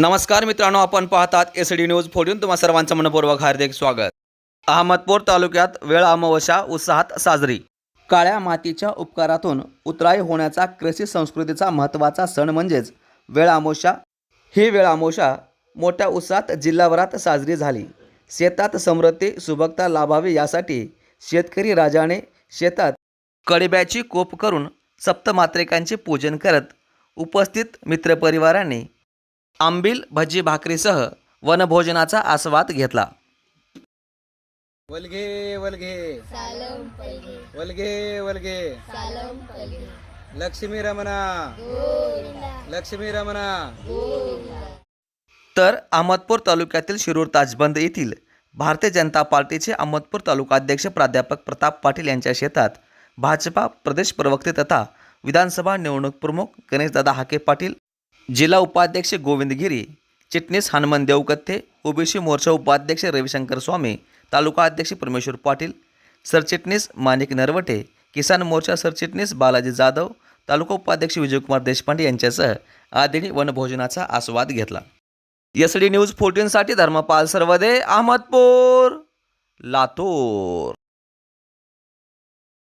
नमस्कार मित्रांनो आपण पाहतात एस डी न्यूज फोडून तुम्हा सर्वांचं मनपूर्वक हार्दिक स्वागत. अहमदपूर तालुक्यात वेळ अमावस्या उत्साहात साजरी. काळ्या मातीच्या उपकारातून उतराई होण्याचा कृषी संस्कृतीचा महत्त्वाचा सण म्हणजेच वेळ अमावस्या. ही वेळ अमावस्या मोठ्या उत्साहात जिल्हाभरात साजरी झाली. शेतात समृद्धी सुबकता लाभावी यासाठी शेतकरी राजाने शेतात कडब्याची कोप करून सप्तमात्रिकांचे पूजन करत उपस्थित मित्रपरिवारांनी आंबील भजी भाकरीसह वनभोजनाचा आस्वाद घेतला. वलघे वलघे वलघे वलघे सालम पल्ली लक्ष्मी रमणा. लक्ष्मी रमणा. गोविंदा. तर अहमदपूर तालुक्यातील शिरूर ताजबंद येथील भारतीय जनता पार्टीचे अहमदपूर तालुका अध्यक्ष प्राध्यापक प्रताप पाटील यांच्या शेतात भाजपा प्रदेश प्रवक्ते तथा विधानसभा निवडणूक प्रमुख गणेशदादा हाके पाटील जिल्हा उपाध्यक्ष गोविंद गिरी चिटणीस हनुमान देवकत्ते ओबीसी मोर्चा उपाध्यक्ष रविशंकर स्वामी तालुका अध्यक्ष परमेश्वर पाटील सरचिटणीस माणिक नरवटे किसान मोर्चा सरचिटणीस बालाजी जाधव तालुका उपाध्यक्ष विजयकुमार देशपांडे यांच्यासह आदींनी वनभोजनाचा आस्वाद घेतला. एस डी न्यूज फोर्टीनसाठी धर्मपाल सर्वदे अहमदपूर लातूर.